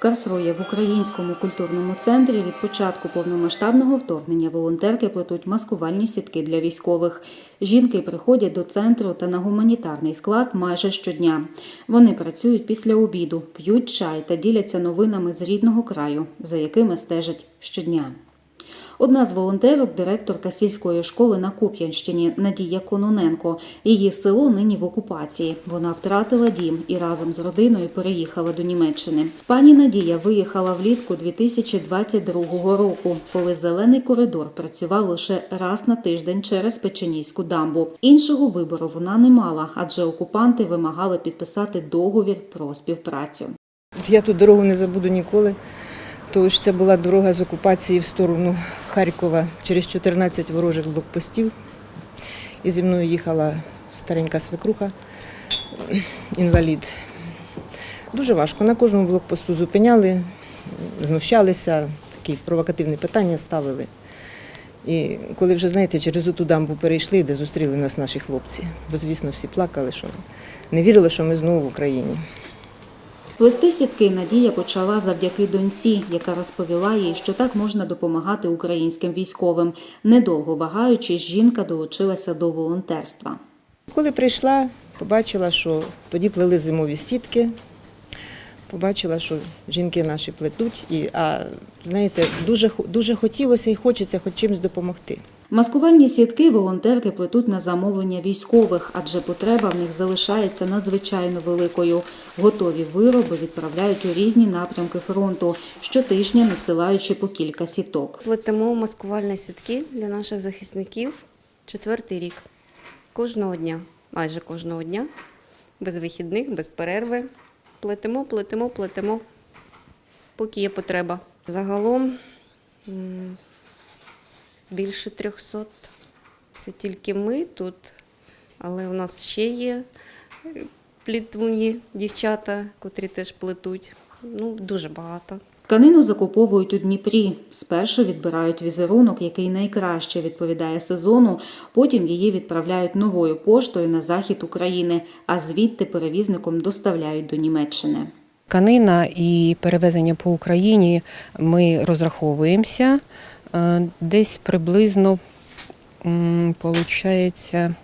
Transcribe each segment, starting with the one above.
Карсрує в українському культурному центрі від початку повномасштабного вторгнення волонтерки плетуть маскувальні сітки для військових. Жінки приходять до центру та на гуманітарний склад майже щодня. Вони працюють після обіду, п'ють чай та діляться новинами з рідного краю, за якими стежать щодня. Одна з волонтерок, директорка сільської школи на Куп'янщині Надія Кононенко. Її село нині в окупації. Вона втратила дім і разом з родиною переїхала до Німеччини. Пані Надія виїхала влітку 2022 року, коли зелений коридор працював лише раз на тиждень через Печеніську дамбу. Іншого вибору вона не мала, адже окупанти вимагали підписати договір про співпрацю. Я ту дорогу не забуду ніколи, тому що це була дорога з окупації в сторону Харкова через 14 ворожих блокпостів. І зі мною їхала старенька свекруха, інвалід. Дуже важко. На кожному блокпосту зупиняли, знущалися, такі провокативні питання ставили. І коли вже, знаєте, через ту дамбу перейшли, де зустріли нас наші хлопці, бо, звісно, всі плакали, що не вірили, що ми знову в Україні. Плести сітки Надія почала завдяки доньці, яка розповіла їй, що так можна допомагати українським військовим. Недовго вагаючись, жінка долучилася до волонтерства. Коли прийшла, побачила, що тоді плели зимові сітки, побачила, що жінки наші плетуть, і, а знаєте, дуже, дуже хотілося і хочеться хоч чимось допомогти. Маскувальні сітки волонтерки плетуть на замовлення військових, адже потреба в них залишається надзвичайно великою. Готові вироби відправляють у різні напрямки фронту, щотижня надсилаючи по кілька сіток. Плетемо маскувальні сітки для наших захисників четвертий рік. Кожного дня, майже кожного дня, без вихідних, без перерви. Плетемо, плетемо, плетемо, поки є потреба. Загалом більше 300. Це тільки ми тут, але у нас ще є е, плітуні дівчата, котрі теж плетуть. Ну, дуже багато. Тканину закуповують у Дніпрі. Спершу відбирають візерунок, який найкраще відповідає сезону. Потім її відправляють новою поштою на захід України, а звідти перевізником доставляють до Німеччини. Тканина і перевезення по Україні ми розраховуємося. Е, Десь приблизно получається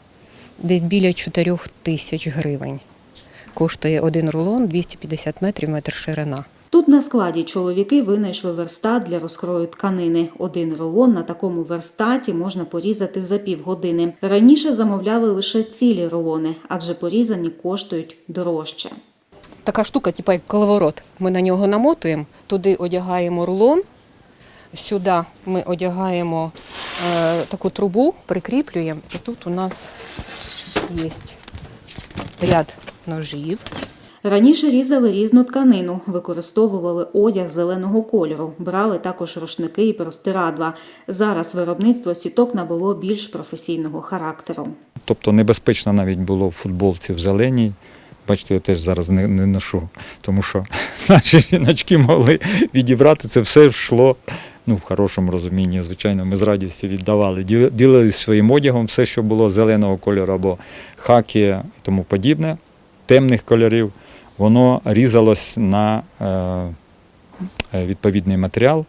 десь біля 4 тисяч гривень. Коштує один рулон 250 метрів, метр ширина. Тут на складі чоловіки винайшли верстат для розкрою тканини. Один рулон на такому верстаті можна порізати за півгодини. Раніше замовляли лише цілі рулони, адже порізані коштують дорожче. Така штука, типу як коловорот. Ми на нього намотуємо, туди одягаємо рулон, сюди ми одягаємо е, таку трубу, прикріплюємо, і тут у нас є ряд ножів. Раніше різали різну тканину, використовували одяг зеленого кольору, брали також рушники і простирадла. Зараз виробництво сіток набуло більш професійного характеру. Тобто небезпечно навіть було в футболці в зеленій. Бачите, я теж зараз не, не ношу, тому що наші жіночки могли відібрати це все йшло. Ну, в хорошому розумінні, звичайно, ми з радістю віддавали. Ді- Ділились своїм одягом, все, що було зеленого кольору або хакі і тому подібне, темних кольорів, воно різалось на е, е, відповідний матеріал,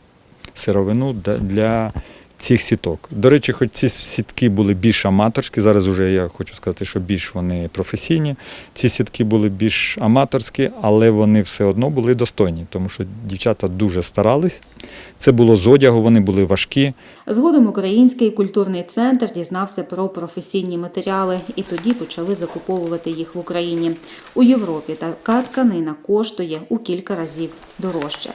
сировину для цих сіток. До речі, хоч ці сітки були більш аматорські, зараз вже я хочу сказати, що більш вони професійні. Ці сітки були більш аматорські, але вони все одно були достойні, тому що дівчата дуже старались. Це було з одягу, вони були важкі. Згодом Український культурний центр дізнався про професійні матеріали і тоді почали закуповувати їх в Україні. У Європі така тканина коштує у кілька разів дорожче.